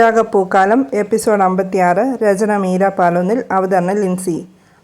രാഗപ്പൂക്കാലം episode അമ്പത്തിയാറ് രചന മീര പാലൊന്നിൽ അവതരണം ലിൻസി.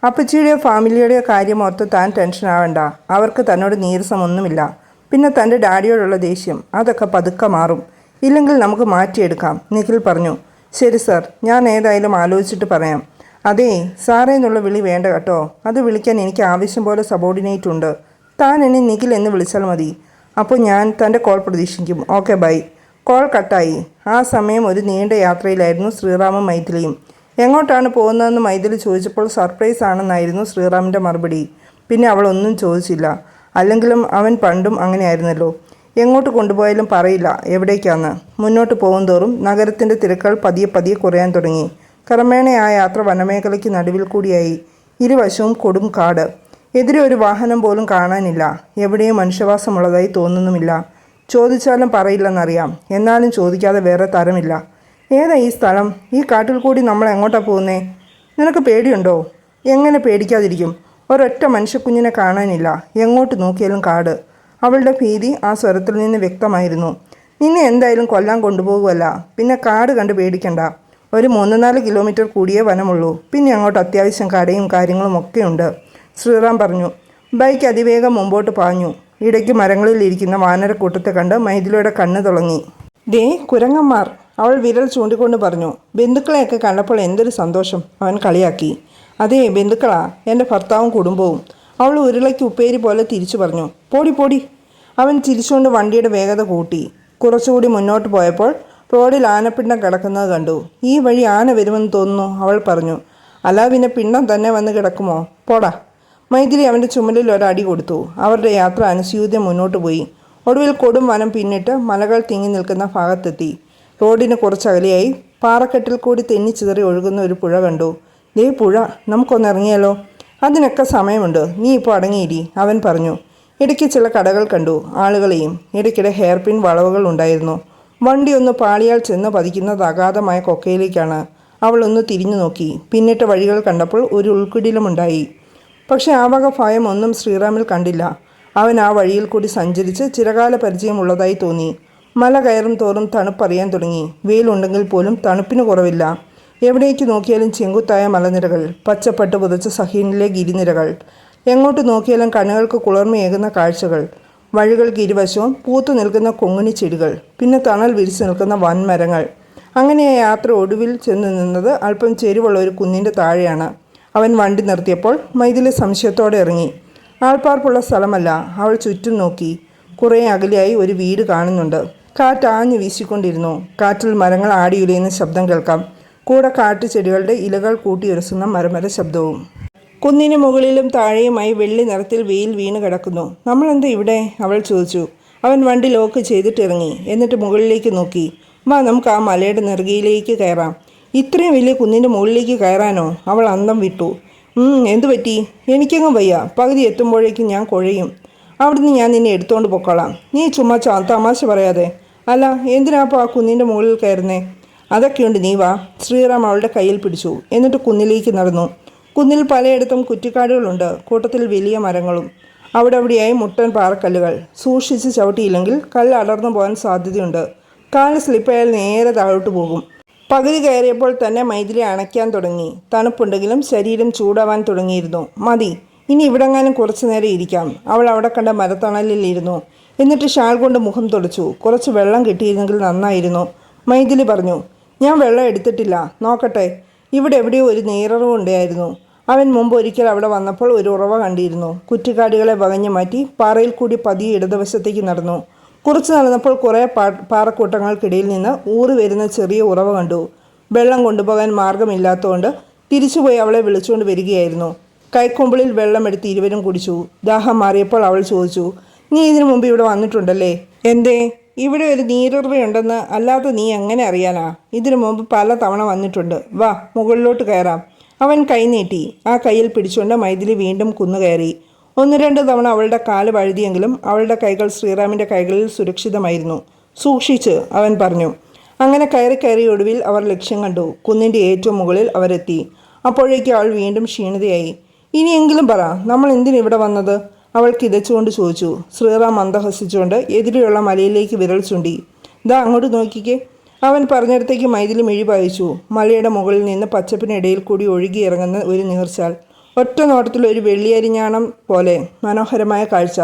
അപ്പച്ചിയുടെയോ ഫാമിലിയുടെയോ കാര്യം ഓർത്ത് താൻ ടെൻഷൻ ആവണ്ട. അവർക്ക് തന്നോട് നീരസമൊന്നുമില്ല. പിന്നെ തന്റെ ഡാഡിയോടുള്ള ദേഷ്യം അതൊക്കെ പതുക്കെ മാറും. ഇല്ലെങ്കിൽ നമുക്ക് മാറ്റിയെടുക്കാം നിഖിൽ പറഞ്ഞു. ശരി സർ ഞാൻ ഏതായാലും ആലോചിച്ചിട്ട് പറയാം. അതേ സാറേ എന്നുള്ള വിളി വേണ്ട കേട്ടോ. അത് വിളിക്കാൻ എനിക്ക് ആവശ്യം പോലെ സബോർഡിനേറ്റ് ഉണ്ട്. താൻ എന്നെ നിഖിൽ എന്ന് വിളിച്ചാൽ മതി. അപ്പോൾ ഞാൻ തന്റെ കോൾ പ്രതീക്ഷിക്കും. Okay bye. കോൾ കട്ടായി. ആ സമയം ഒരു നീണ്ട യാത്രയിലായിരുന്നു ശ്രീറാമും മൈഥിലിയും. എങ്ങോട്ടാണ് പോകുന്നതെന്ന് മൈഥിലി ചോദിച്ചപ്പോൾ സർപ്രൈസ് ആണെന്നായിരുന്നു ശ്രീറാമിന്റെ മറുപടി. പിന്നെ അവൾ ഒന്നും ചോദിച്ചില്ല. അല്ലെങ്കിലും അവൻ പണ്ടും അങ്ങനെയായിരുന്നല്ലോ. എങ്ങോട്ട് കൊണ്ടുപോയാലും പറയില്ല എവിടേക്കാന്ന്. മുന്നോട്ട് പോകും തോറും നഗരത്തിന്റെ തിരക്കുകൾ പതിയെ പതിയെ കുറയാൻ തുടങ്ങി. ക്രമേണ ആ യാത്ര വനമേഖലയ്ക്ക് നടുവിൽ കൂടിയായി. ഇരുവശവും കൊടും കാട്. എതിരെ ഒരു വാഹനം പോലും കാണാനില്ല. എവിടെയും മനുഷ്യവാസമുള്ളതായി തോന്നുന്നുമില്ല. ചോദിച്ചാലും പറയില്ലെന്നറിയാം. എന്നാലും ചോദിക്കാതെ വേറെ തരമില്ല. ഏതാ ഈ സ്ഥലം? ഈ കാട്ടിൽ കൂടി നമ്മൾ എങ്ങോട്ടാണ് പോകുന്നേ? നിനക്ക് പേടിയുണ്ടോ? എങ്ങനെ പേടിക്കാതിരിക്കും? ഒരൊറ്റ മനുഷ്യക്കുഞ്ഞിനെ കാണാനില്ല. എങ്ങോട്ട് നോക്കിയാലും കാട്. അവളുടെ ഭീതി ആ സ്വരത്തിൽ നിന്ന് വ്യക്തമായിരുന്നു. നിന്നെ എന്തായാലും കൊല്ലാൻ കൊണ്ടുപോകുമല്ല പിന്നെ കാട് കണ്ട് പേടിക്കണ്ട. ഒരു മൂന്ന് നാല് കിലോമീറ്റർ കൂടിയേ വനമുള്ളൂ. പിന്നെ അങ്ങോട്ട് അത്യാവശ്യം കടയും കാര്യങ്ങളും ഒക്കെയുണ്ട്. ശ്രീറാം പറഞ്ഞു. ബൈക്ക് അതിവേഗം മുമ്പോട്ട് പാഞ്ഞു. ഇടയ്ക്ക് മരങ്ങളിൽ ഇരിക്കുന്ന വാനരക്കൂട്ടത്തെ കണ്ട് മൈഥിലിയുടെ കണ്ണ് തുളങ്ങി. ദേ കുരങ്ങന്മാർ. അവൾ വിരൽ ചൂണ്ടിക്കൊണ്ട് പറഞ്ഞു ബന്ധുക്കളെയൊക്കെ കണ്ടപ്പോൾ എന്തൊരു സന്തോഷം അവൻ കളിയാക്കി. അതേ ബന്ധുക്കളാ എന്റെ ഭർത്താവും കുടുംബവും. അവൾ ഉരുളയ്ക്ക് ഉപ്പേരി പോലെ തിരിച്ചു പറഞ്ഞു പോടി പോടി. അവൻ ചിരിച്ചുകൊണ്ട് വണ്ടിയുടെ വേഗത കൂട്ടി. കുറച്ചുകൂടി മുന്നോട്ട് പോയപ്പോൾ റോഡിൽ ആനപ്പിണ്ണം കിടക്കുന്നത് കണ്ടു. ഈ വഴി ആന വരുമെന്ന് തോന്നുന്നു അവൾ പറഞ്ഞു. അല്ല പിന്നെ പിണ്ണം തന്നെ വന്ന് കിടക്കുമോ? പോടാ. മൈഥിലി അവന്റെ ചുമലിൽ ഒരടി കൊടുത്തു. അവരുടെ യാത്ര അനുസ്യൂതം മുന്നോട്ട് പോയി. ഒടുവിൽ കൊടും വനം പിന്നിട്ട് മലകൾ തിങ്ങി നിൽക്കുന്ന ഭാഗത്തെത്തി. റോഡിന് കുറച്ചകലെയായി പാറക്കെട്ടിൽ കൂടി തെന്നിച്ചിതറി ഒഴുകുന്ന ഒരു പുഴ കണ്ടു. ദേ പുഴ നമുക്കൊന്നിറങ്ങിയാലോ അതിനൊക്കെ സമയമുണ്ട്. നീ ഇപ്പോൾ അടങ്ങിയിരി അവൻ പറഞ്ഞു. ഇടയ്ക്ക് ചില കടകൾ കണ്ടു. ആളുകളെയും ഇടയ്ക്കിടെ ഹെയർ പിൻ വളവുകൾ ഉണ്ടായിരുന്നു. വണ്ടി ഒന്ന് പാളിയാൽ ചെന്ന് പതിക്കുന്നത് അഗാധമായ കൊക്കയിലേക്കാണ്. അവൾ ഒന്ന് തിരിഞ്ഞു നോക്കി. പിന്നിട്ട വഴികൾ കണ്ടപ്പോൾ ഒരു ഉൾക്കിടിലുമുണ്ടായി പക്ഷെ ആ വക ഭയം ഒന്നും ശ്രീറാമിൽ കണ്ടില്ല. അവൻ ആ വഴിയിൽ കൂടി സഞ്ചരിച്ച് ചിരകാല പരിചയമുള്ളതായി തോന്നി. മല കയറും തോറും തണുപ്പറിയാൻ തുടങ്ങി. വെയിലുണ്ടെങ്കിൽ പോലും തണുപ്പിന് കുറവില്ല. എവിടേക്ക് നോക്കിയാലും ചെങ്കുത്തായ മലനിരകൾ പച്ചപ്പട്ട് പുതച്ച സഹീനിലെ ഗിരിനിരകൾ എങ്ങോട്ട് നോക്കിയാലും കണ്ണുകൾക്ക് കുളിർമയേകുന്ന കാഴ്ചകൾ വഴികൾക്ക് ഇരുവശവും പൂത്തു നിൽക്കുന്ന കൊങ്ങിണി ചെടികൾ പിന്നെ തണൽ വിരിച്ചു നിൽക്കുന്ന വൻമരങ്ങൾ. അങ്ങനെ ആ യാത്ര ഒടുവിൽ ചെന്ന് നിന്നത് അല്പം ചെരുവുള്ള ഒരു കുന്നിന്റെ താഴെയാണ്. അവൻ വണ്ടി നിർത്തിയപ്പോൾ മൈഥിലി സംശയത്തോടെ ഇറങ്ങി. ആൾപ്പാർപ്പുള്ള സ്ഥലമല്ല അവൾ ചുറ്റും നോക്കി. കുറേ അകലെയായി ഒരു വീട് കാണുന്നുണ്ട്. കാറ്റ് ആഞ്ഞു വീശിക്കൊണ്ടിരുന്നു. കാറ്റിൽ മരങ്ങൾ ആടിയുലയുന്ന ശബ്ദം കേൾക്കാം. കൂടെ കാട്ടുചെടികളുടെ ഇലകൾ കൂട്ടിയൊരുസുന്ന മരമര ശബ്ദവും. കുന്നിന് മുകളിലും താഴെയുമായി വെള്ളി നിറത്തിൽ വെയിൽ വീണ് കിടക്കുന്നു. നമ്മളെന്താ ഇവിടെ? അവൾ ചോദിച്ചു. അവൻ വണ്ടി ലോക്ക് ചെയ്തിട്ടിറങ്ങി എന്നിട്ട് മുകളിലേക്ക് നോക്കി. മാ നമുക്ക് ആ മലയുടെ നെറുകയിലേക്ക് കയറാം. ഇത്രയും വലിയ കുന്നിന്റെ മുകളിലേക്ക് കയറാനോ അവൾ അന്തം വിട്ടു. "ഉം, എന്തു പറ്റി? എനിക്കങ്ങും വയ്യ. പകുതി എത്തുമ്പോഴേക്കും ഞാൻ കുഴയും. അവിടുന്ന് ഞാൻ നിന്നെ എടുത്തുകൊണ്ട് പൊക്കോളാം. നീ ചുമ്മാ തമാശ പറയാതെ. അല്ല എന്തിനാപ്പോൾ ആ കുന്നിന്റെ മുകളിൽ കയറുന്നേ? അതൊക്കെയുണ്ട് നീ വാ. ശ്രീറാം അവളുടെ കയ്യിൽ പിടിച്ചു. എന്നിട്ട് കുന്നിലേക്ക് നടന്നു. കുന്നിൽ പലയിടത്തും കുറ്റിക്കാടുകളുണ്ട്. കൂട്ടത്തിൽ വലിയ മരങ്ങളും. അവിടെ അവിടെയായി മുട്ടൻ പാറക്കല്ലുകൾ. സൂക്ഷിച്ച് ചവിട്ടിയില്ലെങ്കിൽ കല്ല് അടർന്നു പോകാൻ സാധ്യതയുണ്ട്. കാൽ സ്ലിപ്പായാൽ നേരെ താഴോട്ട് പോകും. പകുതി കയറിയപ്പോൾ തന്നെ മൈഥിലി അണയ്ക്കാൻ തുടങ്ങി. തണുപ്പുണ്ടെങ്കിലും ശരീരം ചൂടാവാൻ തുടങ്ങിയിരുന്നു. മതി ഇനി ഇവിടെങ്ങാനും കുറച്ചു നേരം ഇരിക്കാം. അവൾ അവിടെ കണ്ട മരത്തണലിൽ ഇരുന്നു എന്നിട്ട് ഷാൾ കൊണ്ട് മുഖം തുടച്ചു. കുറച്ച് വെള്ളം കിട്ടിയിരുന്നെങ്കിൽ നന്നായിരുന്നു. മൈഥിലി പറഞ്ഞു ഞാൻ വെള്ളം എടുത്തിട്ടില്ല. നോക്കട്ടെ. ഇവിടെ എവിടെയോ ഒരു നീററും ഉണ്ടായിരുന്നു. അവൻ മുമ്പ് ഒരിക്കൽ അവിടെ വന്നപ്പോൾ ഒരു ഉറവ കണ്ടിരുന്നു. കുറ്റിക്കാടുകളെ വകഞ്ഞു മാറ്റി പാറയിൽ കൂടി പതിയെ ഇടതുവശത്തേക്ക് നടന്നു. കുറച്ച് നടന്നപ്പോൾ കുറേ പാറക്കൂട്ടങ്ങൾക്കിടയിൽ നിന്ന് ഊറി വരുന്ന ചെറിയ ഉറവ കണ്ടു. വെള്ളം കൊണ്ടുപോകാൻ മാർഗമില്ലാത്തതുകൊണ്ട് തിരിച്ചുപോയി അവളെ വിളിച്ചുകൊണ്ട് വരികയായിരുന്നു. കൈക്കൊമ്പിളിൽ വെള്ളമെടുത്ത് ഇരുവരും കുടിച്ചു. ദാഹം മാറിയപ്പോൾ അവൾ ചോദിച്ചു നീ ഇതിനു മുമ്പ് ഇവിടെ വന്നിട്ടുണ്ടല്ലേ? എന്തേ? ഇവിടെ ഒരു നീരുറവയുണ്ടെന്ന് അല്ലാതെ നീ എങ്ങനെ അറിയാനാ? ഇതിനു മുമ്പ് പല തവണ വന്നിട്ടുണ്ട്. വാ മുകളിലോട്ട് കയറാം. അവൻ കൈ നീട്ടി. ആ കയ്യിൽ പിടിച്ചുകൊണ്ട് മൈഥിലി വീണ്ടും കുന്നുകയറി. ഒന്ന് രണ്ട് തവണ അവളുടെ കാൽ വഴുതിയെങ്കിലും അവളുടെ കൈകൾ ശ്രീറാമിന്റെ കൈകളിൽ സുരക്ഷിതമായിരുന്നു. സൂക്ഷിച്ച് അവൻ പറഞ്ഞു. അങ്ങനെ കയറി കയറി ഒടുവിൽ അവർ ലക്ഷ്യം കണ്ടു. കുന്നിന്റെ ഏറ്റവും മുകളിൽ അവരെത്തി. അപ്പോഴേക്കും അവൾ വീണ്ടും ക്ഷീണിതയായി. ഇനിയെങ്കിലും പറ നമ്മൾ എന്തിനു ഇവിടെ വന്നത്? അവൾ കിതച്ചുകൊണ്ട് ചോദിച്ചു. ശ്രീറാം മന്ദഹസിച്ചുകൊണ്ട് എതിരെയുള്ള മലയിലേക്ക് വിരൽ ചൂണ്ടി. ദാ അങ്ങോട്ട് നോക്കിക്കേ. അവൻ പറഞ്ഞിടത്തേക്ക് മൈതിൽ മിഴി പായിച്ചു മലയുടെ മുകളിൽ നിന്ന് പച്ചപ്പിനിടയിൽ കൂടി ഒഴുകി ഇറങ്ങുന്ന ഒരു നീർച്ചാൽ. ഒറ്റ നോട്ടത്തിൽ ഒരു വെള്ളിയരിഞ്ഞാണം പോലെ മനോഹരമായ കാഴ്ച.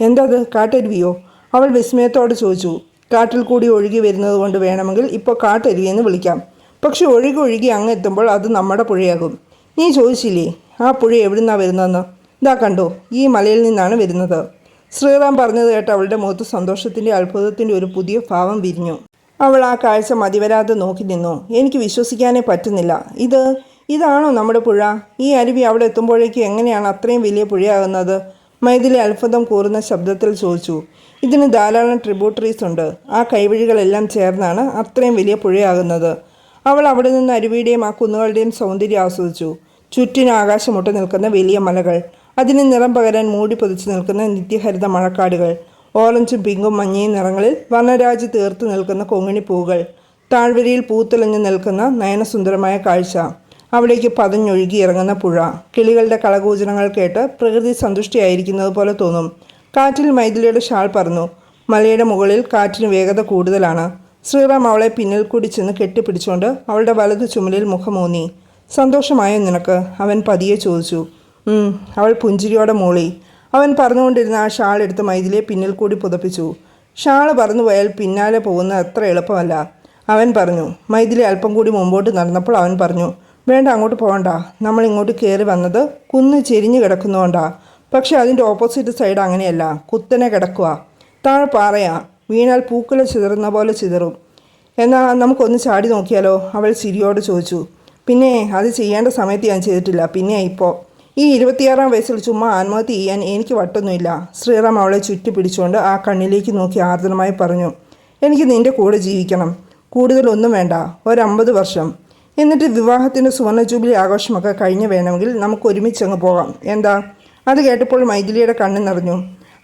എന്തത്? കാട്ടരുവിയോ? അവൾ വിസ്മയത്തോട് ചോദിച്ചു. കാട്ടിൽ കൂടി ഒഴുകി വരുന്നത് കൊണ്ട് വേണമെങ്കിൽ ഇപ്പോൾ കാട്ടരുവി എന്ന് വിളിക്കാം. പക്ഷെ ഒഴുകി ഒഴുകി അങ്ങ് എത്തുമ്പോൾ അത് നമ്മുടെ പുഴയാകും. നീ ചോദിച്ചില്ലേ? ആ പുഴ എവിടുന്നാ വരുന്നതെന്ന്? ഇതാ കണ്ടോ ഈ മലയിൽ നിന്നാണ് വരുന്നത്. ശ്രീറാം പറഞ്ഞത് കേട്ട് അവളുടെ മുഖത്ത് സന്തോഷത്തിന്റെ അത്ഭുതത്തിന്റെ ഒരു പുതിയ ഭാവം വിരിഞ്ഞു. അവൾ ആ കാഴ്ച മതിവരാതെ നോക്കി നിന്നു. എനിക്ക് വിശ്വസിക്കാനേ പറ്റുന്നില്ല. ഇത് ഇതാണോ നമ്മുടെ പുഴ? ഈ അരുവി അവിടെ എത്തുമ്പോഴേക്ക് എങ്ങനെയാണ് അത്രയും വലിയ പുഴയാകുന്നത്? മൈഥിലി അത്ഭുതം കൂറുന്ന ശബ്ദത്തിൽ ചോദിച്ചു. ഇതിന് ധാരാളം ട്രിബ്യൂട്ടറീസ് ഉണ്ട്. ആ കൈവഴികളെല്ലാം ചേർന്നാണ് അത്രയും വലിയ പുഴയാകുന്നത്. അവൾ അവിടെ നിന്ന് അരുവിയുടെയും ആ കുന്നുകളുടെയും സൗന്ദര്യം ആസ്വദിച്ചു. ചുറ്റിന് ആകാശമുട്ട് നിൽക്കുന്ന വലിയ മലകൾ. അതിന് നിറം പകരാൻ മൂടി പൊതിച്ചു നിൽക്കുന്ന നിത്യഹരിത മഴക്കാടുകൾ. ഓറഞ്ചും പിങ്കും മഞ്ഞയും നിറങ്ങളിൽ വർണരാജ് തീർത്ത് നിൽക്കുന്ന കൊങ്ങിണി പൂക്കൾ. താഴ്വരയിൽ പൂത്തുലഞ്ഞു നിൽക്കുന്ന നയനസുന്ദരമായ കാഴ്ച. അവിടേക്ക് പതഞ്ഞൊഴുകി ഇറങ്ങുന്ന പുഴ. കിളികളുടെ കളകൂചനങ്ങൾ കേട്ട് പ്രകൃതി സന്തുഷ്ടിയായിരിക്കുന്നത് പോലെ തോന്നും. കാറ്റിൽ മൈഥിലിയുടെ ഷാൾ പറന്നു മലയുടെ മുകളിൽ കാറ്റിന് വേഗത കൂടുതലാണ്. ശ്രീറാം അവളെ പിന്നിൽ കൂടി ചെന്ന് കെട്ടിപ്പിടിച്ചുകൊണ്ട് അവളുടെ വലതു ചുമലിൽ മുഖമൂന്നി. സന്തോഷമായോ നിനക്ക്? അവൻ പതിയെ ചോദിച്ചു. അവൾ പുഞ്ചിരിയോടെ മൂളി. അവൻ പറഞ്ഞുകൊണ്ടിരുന്ന ആ ഷാൾ എടുത്ത് മൈഥിലിയെ പിന്നിൽ കൂടി പുതപ്പിച്ചു. ഷാൾ പറന്നുപോയാൽ പിന്നാലെ പോകുന്നത് അത്ര എളുപ്പമല്ല. അവൻ പറഞ്ഞു. മൈഥിലി അല്പം കൂടി മുമ്പോട്ട് നടന്നപ്പോൾ അവൻ പറഞ്ഞു. വേണ്ട അങ്ങോട്ട് പോകണ്ട. നമ്മൾ ഇങ്ങോട്ട് കയറി വന്നത് കുന്ന് ചെരിഞ്ഞു കിടക്കുന്നതുകൊണ്ടാ പക്ഷെ അതിന്റെ ഓപ്പോസിറ്റ് സൈഡ് അങ്ങനെയല്ല. കുത്തനെ കിടക്കുക താഴെ പാറയാ. വീണാൽ പൂക്കുല ചിതറുന്ന പോലെ ചിതറും. എന്നാൽ നമുക്കൊന്ന് ചാടി നോക്കിയാലോ? അവൾ ചിരിയോട് ചോദിച്ചു. പിന്നെ അത് ചെയ്യേണ്ട സമയത്ത് ഞാൻ ചെയ്തിട്ടില്ല. പിന്നെ ഇപ്പോൾ ഈ ഇരുപത്തിയാറാം വയസ്സിൽ ചുമ്മാ ആത്മഹത്യ ചെയ്യാൻ എനിക്ക് വട്ടൊന്നുമില്ല. ശ്രീറാം അവളെ ചുറ്റി പിടിച്ചുകൊണ്ട് ആ കണ്ണിലേക്ക് നോക്കി ആർദ്രമായി പറഞ്ഞു. എനിക്ക് നിന്റെ കൂടെ ജീവിക്കണം. കൂടുതലൊന്നും വേണ്ട. ഒരമ്പത് വർഷം. എന്നിട്ട് വിവാഹത്തിന്റെ സുവർണ ജൂബിലി ആഘോഷമൊക്കെ കഴിഞ്ഞ് വേണമെങ്കിൽ നമുക്ക് ഒരുമിച്ച് അങ്ങ് പോകാം. എന്താ? അത് കേട്ടപ്പോൾ മൈഥിലിയുടെ കണ്ണ് നിറഞ്ഞു.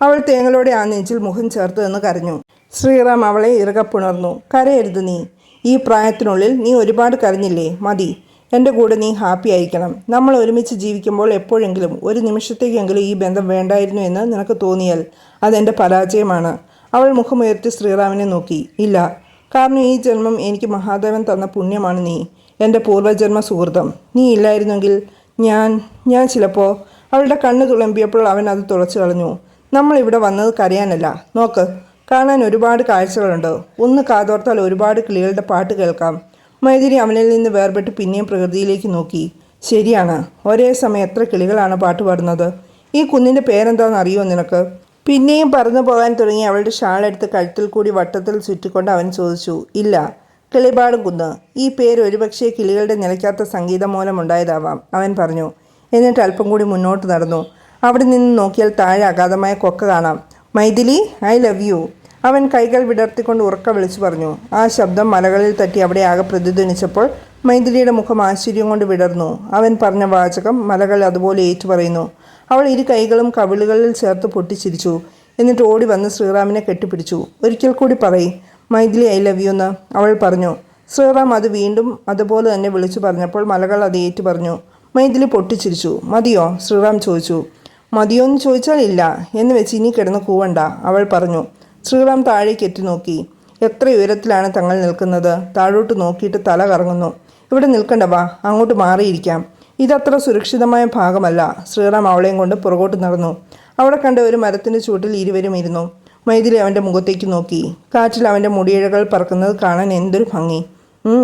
അവൾ തേങ്ങളോടെ ആ നെഞ്ചിൽ മുഖം ചേർത്ത് എന്ന് കരഞ്ഞു. ശ്രീറാം അവളെ ഇറുകപ്പുണർന്നു കരയരുത് നീ. ഈ പ്രായത്തിനുള്ളിൽ നീ ഒരുപാട് കരഞ്ഞില്ലേ? മതി. എന്റെ കൂടെ നീ ഹാപ്പി ആയിരിക്കണം. നമ്മൾ ഒരുമിച്ച് ജീവിക്കുമ്പോൾ എപ്പോഴെങ്കിലും ഒരു നിമിഷത്തേക്കെങ്കിലും ഈ ബന്ധം വേണ്ടായിരുന്നു എന്ന് നിനക്ക് തോന്നിയാൽ അതെന്റെ പരാജയമാണ്. അവൾ മുഖമുയർത്തി ശ്രീറാമിനെ നോക്കി. ഇല്ല. കാരണം ഈ ജന്മം എനിക്ക് മഹാദേവൻ തന്ന പുണ്യമാണ് നീ. എന്റെ പൂർവജന്മ സുഹൃതം. നീ ഇല്ലായിരുന്നെങ്കിൽ ഞാൻ ഞാൻ ചിലപ്പോൾ അവളുടെ കണ്ണ് തുളമ്പിയപ്പോൾ അവൻ അത് തുളച്ചു കളഞ്ഞു. നമ്മൾ ഇവിടെ വന്നത് കരയാനല്ല. നോക്ക് കാണാൻ ഒരുപാട് കാഴ്ചകളുണ്ട്. ഒന്ന് കാതോർത്താൽ ഒരുപാട് കിളികളുടെ പാട്ട് കേൾക്കാം. മൈതിരി അവനിൽ നിന്ന് വേർപെട്ട് പിന്നെയും പ്രകൃതിയിലേക്ക് നോക്കി. ശരിയാണ് ഒരേ സമയം എത്ര കിളികളാണ് പാട്ട് പാടുന്നത്. ഈ കുന്നിന്റെ പേരെന്താണെന്ന് അറിയുമോ നിനക്ക്? പിന്നെയും പറന്നു പോകാൻ തുടങ്ങി അവളുടെ ഷാളെടുത്ത് കഴുത്തിൽ കൂടി വട്ടത്തിൽ ചുറ്റിക്കൊണ്ട് അവൻ ചോദിച്ചു ഇല്ല. കിളിപാടും കുന്ന്. ഈ പേര് ഒരുപക്ഷെ കിളികളുടെ നിലയ്ക്കാത്ത സംഗീതം മൂലമുണ്ടായതാവാം അവൻ പറഞ്ഞു. എന്നിട്ട് അല്പം കൂടി മുന്നോട്ട് നടന്നു. അവിടെ നിന്ന് നോക്കിയാൽ താഴെ അഗാധമായ കൊക്ക കാണാം. Maithili I love you. അവൻ കൈകൾ വിടർത്തിക്കൊണ്ട് ഉറക്ക വിളിച്ചു പറഞ്ഞു. ആ ശബ്ദം മലകളിൽ തട്ടി അവിടെ ആകെ പ്രതിധ്വനിച്ചപ്പോൾ മൈഥിലിയുടെ മുഖം ആശ്ചര്യം കൊണ്ട് വിടർന്നു. അവൻ പറഞ്ഞ വാചകം മലകൾ അതുപോലെ ഏറ്റുപറയുന്നു അവൾ ഇരു കൈകളും കവിളുകളിൽ ചേർത്ത് പൊട്ടിച്ചിരിച്ചു. എന്നിട്ട് ഓടി വന്ന് ശ്രീറാമിനെ കെട്ടിപ്പിടിച്ചു. ഒരിക്കൽ കൂടി പറയും മൈഥിലി ഐ ലവ് യു എന്ന് അവൾ പറഞ്ഞു. ശ്രീറാം അത് വീണ്ടും അതുപോലെ തന്നെ വിളിച്ചു പറഞ്ഞപ്പോൾ മലകൾ അത് ഏറ്റു പറഞ്ഞു. മൈഥിലി പൊട്ടിച്ചിരിച്ചു. മതിയോ? ശ്രീറാം ചോദിച്ചു. മതിയോ എന്ന് ചോദിച്ചാൽ ഇല്ല. എന്ന് വെച്ച് ഇനി കിടന്ന് കൂവണ്ട അവൾ പറഞ്ഞു. ശ്രീറാം താഴേക്ക് എത്തി നോക്കി. എത്ര ഉയരത്തിലാണ് തങ്ങൾ നിൽക്കുന്നത്? താഴോട്ട് നോക്കിയിട്ട് തല കറങ്ങുന്നു. ഇവിടെ നിൽക്കണ്ട വാ. അങ്ങോട്ട് മാറിയിരിക്കാം. ഇതത്ര സുരക്ഷിതമായ ഭാഗമല്ല. ശ്രീറാം അവളെയും കൊണ്ട് പുറകോട്ട് നടന്നു. അവിടെ കണ്ട ഒരു മരത്തിന്റെ ചുവട്ടിൽ ഇരുവരും ഇരുന്നു. മൈഥിലി അവന്റെ മുഖത്തേക്ക് നോക്കി. കാറ്റിൽ അവന്റെ മുടിയിഴകൾ പറക്കുന്നത് കാണാൻ എന്തൊരു ഭംഗി.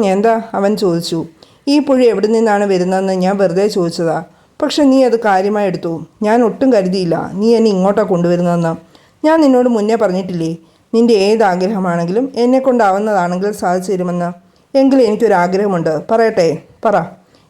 എന്താ? അവൻ ചോദിച്ചു. ഈ പുഴ എവിടെ നിന്നാണ് വരുന്നതെന്ന് ഞാൻ വെറുതെ ചോദിച്ചതാ. പക്ഷെ നീ അത് കാര്യമായി എടുത്തു. ഞാൻ ഒട്ടും കരുതിയില്ല. നീ എന്നെ ഇങ്ങോട്ടാ കൊണ്ടുവരുന്നതെന്ന്. ഞാൻ നിന്നോട് മുന്നേ പറഞ്ഞിട്ടില്ലേ? നിന്റെ ഏത് ആഗ്രഹമാണെങ്കിലും എന്നെ കൊണ്ടാവുന്നതാണെങ്കിൽ സാധിച്ചു തരുമെന്ന്. എങ്കിൽ എനിക്കൊരാഗ്രഹമുണ്ട്. പറയട്ടെ. പറ.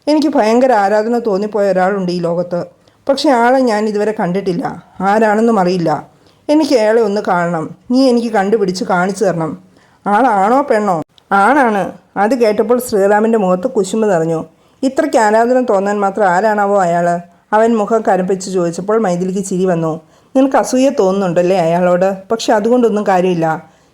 എനിക്ക് ഭയങ്കര ആരാധന തോന്നിപ്പോയ ഒരാളുണ്ട് ഈ ലോകത്ത്. പക്ഷേ ആളെ ഞാൻ ഇതുവരെ കണ്ടിട്ടില്ല. ആരാണെന്നും അറിയില്ല. എനിക്ക് അയാളെ ഒന്ന് കാണണം. നീ എനിക്ക് കണ്ടുപിടിച്ച് കാണിച്ചു തരണം. ആളാണോ പെണ്ണോ? ആണാണ്. അത് കേട്ടപ്പോൾ ശ്രീറാമിന്റെ മുഖത്ത് കുശുമ്പ് നിറഞ്ഞു. ഇത്രയ്ക്ക് ആരാധന തോന്നാൻ മാത്രം ആരാണാവോ അയാൾ അവൻ മുഖം കരപ്പിച്ച് ചോദിച്ചപ്പോൾ മൈഥിലിക്ക് ചിരി വന്നു. നിനക്ക് അസൂയ തോന്നുന്നുണ്ടല്ലേ അയാളോട്? പക്ഷെ അതുകൊണ്ടൊന്നും കാര്യമില്ല.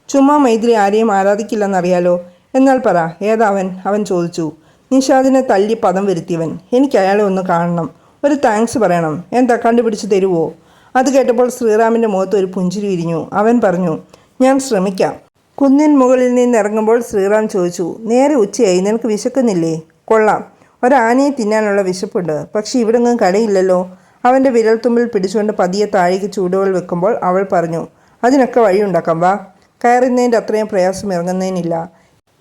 ചുമ്മാ മൈഥിലി ആരെയും ആരാധിക്കില്ലെന്നറിയാലോ? എന്നാൽ പറ ഏതാവൻ അവൻ? ചോദിച്ചു. നിഷാദിനെ തല്ലി പദം വരുത്തിയവൻ. എനിക്ക് അയാളെ ഒന്ന് കാണണം. ഒരു താങ്ക്സ് പറയണം. എന്താ കണ്ടുപിടിച്ച് തരുവോ? അത് കേട്ടപ്പോൾ ശ്രീറാമിന്റെ മുഖത്ത് ഒരു പുഞ്ചിരി വിരിഞ്ഞു. അവൻ പറഞ്ഞു ഞാൻ ശ്രമിക്കാം. കുന്നിൻ മുകളിൽ നിന്ന് ഇറങ്ങുമ്പോൾ ശ്രീറാം ചോദിച്ചു നേരെ ഉച്ചയായി നിനക്ക് വിശക്കുന്നില്ലേ? കൊള്ളാം. ഒരാനയെ തിന്നാനുള്ള വിശപ്പുണ്ട്. പക്ഷേ ഇവിടെങ്ങും കടയില്ലല്ലോ. അവന്റെ വിരൽത്തുമ്പിൽ പിടിച്ചുകൊണ്ട് പതിയെ താഴേക്ക് ചൂടുകൾ വെക്കുമ്പോൾ അവൾ പറഞ്ഞു അതിനൊക്കെ വഴിയുണ്ടാക്കാം വാ. കയറുന്നതിന്റെ അത്രയും പ്രയാസം ഇറങ്ങുന്നതിനില്ല.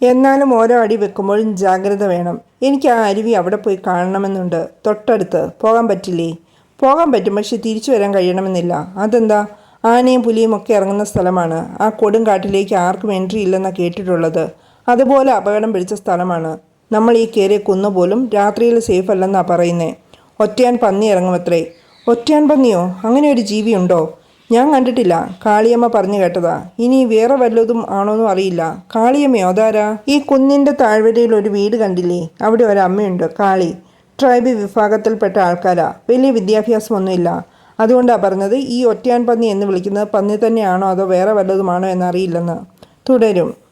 എന്നാലും ഓരോ അടി വെക്കുമ്പോഴും ജാഗ്രത വേണം. എനിക്ക് ആ അരുവി അവിടെ പോയി കാണണമെന്നുണ്ട്. തൊട്ടടുത്ത്. പോകാൻ പറ്റില്ലേ? പോകാൻ പറ്റും പക്ഷെ തിരിച്ചു വരാൻ കഴിയണമെന്നില്ല. അതെന്താ? ആനയും പുലിയും ഒക്കെ ഇറങ്ങുന്ന സ്ഥലമാണ്. ആ കൊടുങ്കാട്ടിലേക്ക് ആർക്കും എൻട്രി ഇല്ലെന്നാണ് കേട്ടിട്ടുള്ളത്. അതുപോലെ അപകടം പിടിച്ച സ്ഥലമാണ്. നമ്മൾ ഈ കയറിയ കുന്ന് പോലും രാത്രിയിൽ സേഫ് അല്ലെന്നാണ് പറയുന്നത് ഒറ്റയാൻ പന്നി ഇറങ്ങുമത്രേ. ഒറ്റയാൻ പന്നിയോ? അങ്ങനെ ഒരു ജീവിയുണ്ടോ ഞാൻ കണ്ടിട്ടില്ല. കാളിയമ്മ പറഞ്ഞു കേട്ടതാ. ഇനി വേറെ വല്ലതും ആണോന്നും അറിയില്ല. കാളിയമ്മയോ? അതാരാ? ഈ കുന്നിന്റെ താഴ്വരയിൽ ഒരു വീട് കണ്ടില്ലേ? അവിടെ ഒരു കാളി. ട്രൈബ് വിഭാഗത്തിൽപ്പെട്ട ആൾക്കാരാ. വലിയ വിദ്യാഭ്യാസമൊന്നുമില്ല. അതുകൊണ്ടാണ് പറഞ്ഞത് ഈ ഒറ്റയാൻ പന്നി എന്ന് വിളിക്കുന്നത് പന്നി തന്നെയാണോ അതോ വേറെ വല്ലതുമാണോ എന്നറിയില്ലെന്ന്. തുടരും.